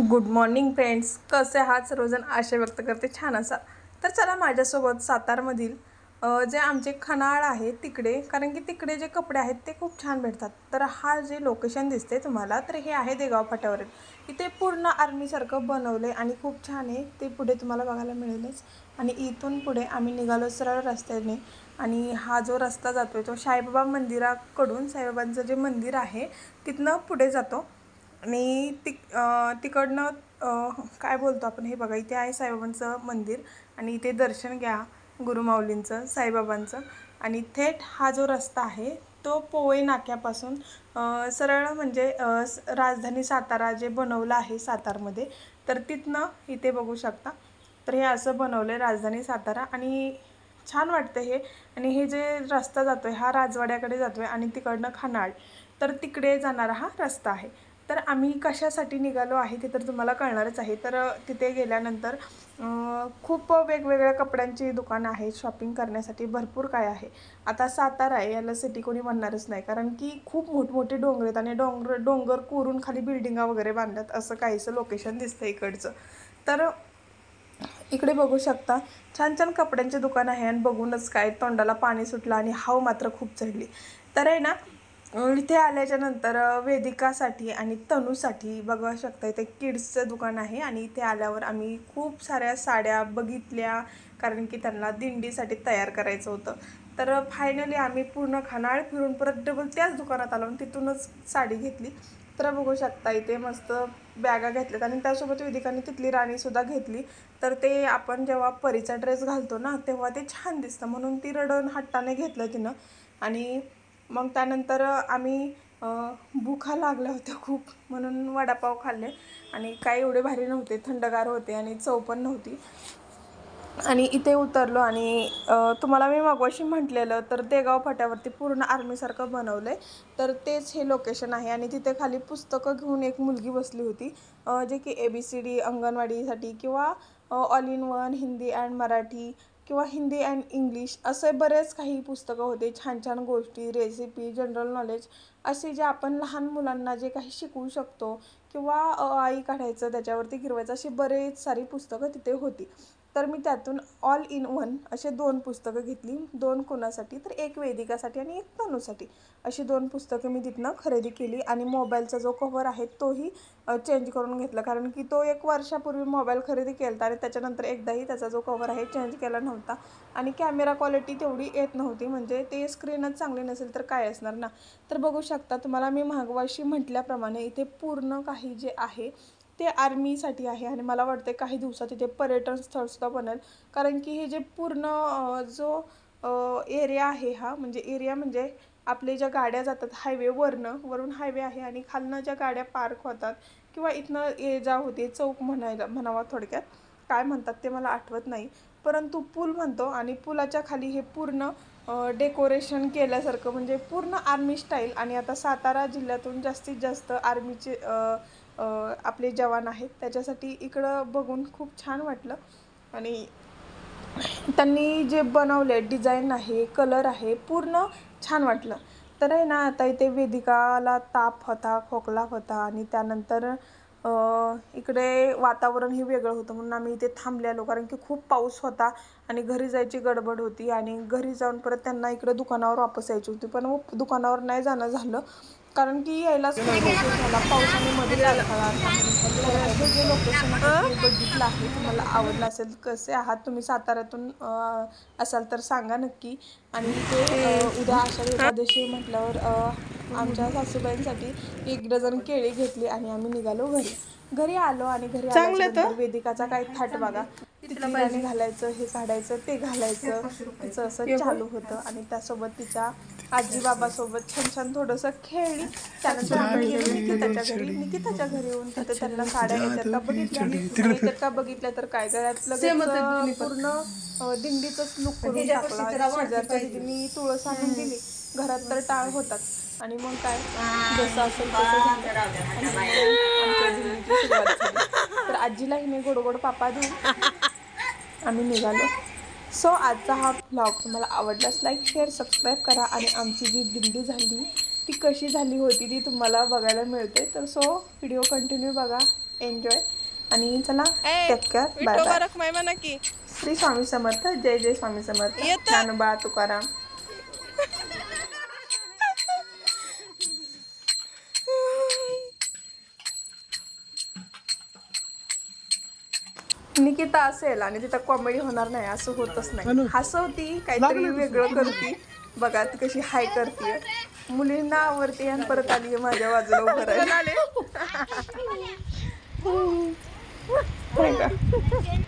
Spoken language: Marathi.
गुड मॉर्निंग फ्रेंड्स कसे आहात सर्वजण? आशा व्यक्त करते छान असा तर चला माझ्यासोबत सातारमधील जे आमचे खनाळ आहे तिकडे कारण की तिकडे जे कपडे आहेत ते खूप छान भेटतात. तर हा जे लोकेशन दिसते तुम्हाला तर हे आहे देगाव फाट्यावरील इथे पूर्ण आर्मीसारखं बनवलं आणि खूप छान आहे. ते पुढे तुम्हाला बघायला मिळेलच. आणि इथून पुढे आम्ही निघालो सरळ रस्त्याने. आणि हा जो रस्ता जातोय तो साईबाबा मंदिराकडून साईबाबांचं जे मंदिर आहे तिथनं पुढे जातो. आणि ति तिकडनं काय बोलतो आपण हे बघा इथे आहे साईबाबांचं मंदिर आणि इथे दर्शन घ्या गुरुमाऊलींचं साईबाबांचं. आणि थेट हा जो रस्ता आहे तो पोवई नाक्यापासून सरळ म्हणजे राजधानी सातारा जे बनवलं आहे सातारमध्ये तर तिथनं इथे बघू शकता. तर हे असं बनवलं आहे राजधानी सातारा आणि छान वाटतं हे. आणि हे जे रस्ता जातो आहे हा राजवाड्याकडे जातो आहे आणि तिकडनं खनाळ तर तिकडे जाणारा हा रस्ता आहे. तर आम्ही कशासाठी निघालो आहे ते तर तुम्हाला कळणारच आहे. तर तिथे गेल्यानंतर खूप वेगवेगळ्या कपड्यांची दुकानं आहेत शॉपिंग करण्यासाठी भरपूर काय आहे. आता सातारा आहे याला सिटी कोणी म्हणणारच नाही कारण की खूप मोठमोठे डोंगर आहेत आणि डोंगर डोंगर कोरून खाली बिल्डिंगा वगैरे बांधतात असं काहीसं लोकेशन दिसतं इकडचं. तर इकडे बघू शकता छान छान कपड्यांचे दुकान आहे आणि बघूनच काय तोंडाला पाणी सुटलं आणि हाव मात्र खूप चढली. तर आहे ना इथे आल्याच्यानंतर वेदिकासाठी आणि तनूसाठी बघू शकता इथे किड्सचं दुकान आहे आणि इथे आल्यावर आम्ही खूप साऱ्या साड्या बघितल्या कारण की त्यांना दिंडीसाठी तयार करायचं होतं. तर फायनली आम्ही पूर्ण खानाळ फिरून परत डबल त्याच दुकानात आलो आणि तिथूनच साडी घेतली. तर बघू शकता इथे मस्त बॅगा घेतल्यात आणि त्यासोबत वेदिकाने तिथली राणीसुद्धा घेतली. तर ते आपण जेव्हा परीचा ड्रेस घालतो ना तेव्हा ते छान दिसतं. म्हणून ती रडण हट्टाने घेतलं तिनं. आणि मग त्यानंतर आम्ही अं, भुका लागल्या होत्या खूप म्हणून वडापाव खाल्ले आणि काही एवढे भारी नव्हते थंडगार होते आणि चव पण नव्हती. आणि इथे उतरलो आणि तुम्हाला मी मागवाशी म्हटलेलं तर देगाव फाट्यावरती पूर्ण आर्मीसारखं बनवलं आहे तर तेच हे लोकेशन आहे आणि तिथे खाली पुस्तकं घेऊन एक मुलगी बसली होती जे की ए बी सी डी अंगणवाडीसाठी किंवा all in one Hindi and Marathi किंवा हिंदी अँड इंग्लिश असे बरेच काही पुस्तकं होते छान छान गोष्टी रेसिपी जनरल नॉलेज असे जे आपण लहान मुलांना जे काही शिकवू शकतो किंवा अ, आई काढायचं त्याच्यावरती गिरवायचं अशी बरेच सारी पुस्तकं तिथे होती. तर मी त्यातून ऑल इन वन असे दोन पुस्तकं घेतली. दोन कोणासाठी? तर एक वेदिकासाठी आणि एक तनूसाठी. अशी दोन पुस्तकं मी तिथनं खरेदी केली आणि मोबाईलचा जो कव्हर आहे तोही चेंज करून घेतला. कारण की तो एक वर्षापूर्वी मोबाईल खरेदी केला आणि त्याच्यानंतर एकदाही त्याचा जो कव्हर आहे चेंज केला नव्हता. आणि कॅमेरा क्वालिटी तेवढी येत नव्हती. म्हणजे ते स्क्रीनच चांगली नसेल तर काय असणार ना? तर बघू शकता तुम्हाला मी मागवाशी म्हटल्याप्रमाणे इथे पूर्ण काही जे आहे ते आर्मीसाठी आहे आणि मला वाटते काही दिवसात तिथे पर्यटन स्थळसुद्धा बनेल. कारण की हे जे पूर्ण जो एरिया आहे हा म्हणजे एरिया म्हणजे आपले ज्या गाड्या जातात हायवे वरनं वरून हायवे आहे आणि खालनं ज्या गाड्या पार्क होतात किंवा इथनं ये जा होते चौक म्हणायला म्हणावा थोडक्यात काय म्हणतात ते मला आठवत नाही. परंतु पूल म्हणतो आणि पुलाच्या खाली हे पूर्ण डेकोरेशन केल्यासारखं म्हणजे पूर्ण आर्मी स्टाईल आणि आता सातारा जिल्ह्यातून जास्तीत जास्त आर्मीचे आपले जवान आहेत. त्याच्यासाठी इकडं बघून खूप छान वाटलं. आणि त्यांनी जे बनवले डिझाईन आहे कलर आहे पूर्ण छान वाटलं. तर आहे ना आता इथे वेदिकाला ताप होता खोकला होता आणि त्यानंतर अ, इकडे वातावरणही वेगळं होतं. म्हणून आम्ही इथे थांबलेलो. कारण की खूप पाऊस होता आणि घरी जायची गडबड होती आणि घरी जाऊन परत त्यांना इकडे दुकानावर वापस यायची होती. पण दुकानावर नाही जाणं झालं. कारण की यायलाच झाला. पावसाने मध्ये हे बघितलं आहे. तुम्हाला आवडलं असेल कसे आहात तुम्ही साताऱ्यातून असाल तर सांगा नक्की. आणि ते उद्या आषाढी एकादशी म्हटल्यावर आमच्या सासूबाईंसाठी एक डझन केळी घेतली आणि आम्ही निघालो घरी. घरी आलो आणि घरी आल्यानंतर वेदिकाचा काय थाट बघा. तिथली गाणी घालायचं हे काढायचं ते घालायचं तिचं असं चालू होतं. आणि त्यासोबत तिच्या आजी बाबासोबत छान छान थोडंसं खेळली त्यानंतर आम्ही गेलो निकिताच्या घरी. निकिताच्या घरी येऊन तिथे त्यांना साड्या येतात का बघितल्या? येतात का बघितल्या तर काय? गळ्यात पूर्ण दिंडीचंच लुक करून टाकला. शेजारच्या दिदींनी तुळस आणून दिली. घरात तर टाळ होतात. आणि मग काय? जसं असेल तसं झालं. आणि मग आमच्या दिंडीची सुरुवात झाली. तर आजीला हिने गोड गोड पापा देऊन आम्ही निघालो. सो आजचा हा व्लॉग तुम्हाला आवडलाच लाईक शेअर सबस्क्राईब करा आणि आमची जी दिंडी झाली ती कशी झाली होती ती तुम्हाला बघायला मिळते. तर सो व्हिडिओ कंटिन्यू बघा. एन्जॉय आणि चला टेक केअर बाय बाय रखमाय म्हणा की. श्री स्वामी समर्थ. जय जय स्वामी समर्थ. ज्ञानोबा तुकाराम. निकिता असेल आणि तिथं कॉमेडी होणार नाही असं होतच नाही. हसवती काहीतरी वेगळं करती. बघा ती कशी हाय करते मुलींना आवडते आणि परत आली माझ्या बाजूला उभं राहिली.